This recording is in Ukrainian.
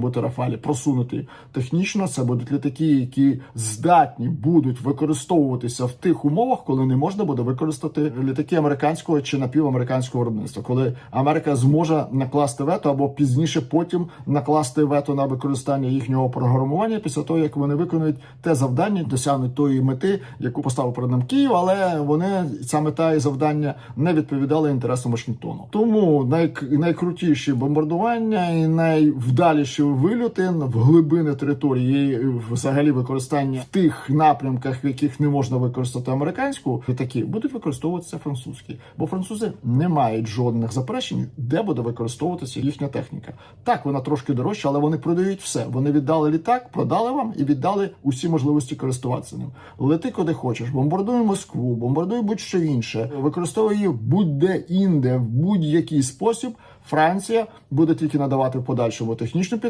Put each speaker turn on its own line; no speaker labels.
бути Рафалі просунуті технічно. Це будуть літаки, які здатні будуть використовуватися в тих умовах, коли не можна буде використати літаки американського чи напівамериканського виробництва, коли Америка зможе накласти вето або пізніше потім накласти вето на використання їхнього програмування після того, як вони виконують те завдання, досягнуть тої мети, яку поставив перед ним Київ, але вони ця мета і завдання не відповідали інтересам Вашингтону. Тому най, найкрутіші бомбардування і найвдаліші вильоти в глибини території, взагалі використання в тих напрямках, в яких не можна використати американську літаки, будуть використовуватися французькі, бо французи не мають жодних заперечень, де буде використовуватися їхня техніка. Так, вона трошки дорожча, але вони продають все. Вони віддали літак, продали вам і віддали усі можливості користуватися ним. Лети куди хочеш, бомбардуй Москву, бомбардуй будь-що інше, використовуй її будь-де інде в будь-який спосіб. Франція буде тільки надавати в подальшому технічну підтримку.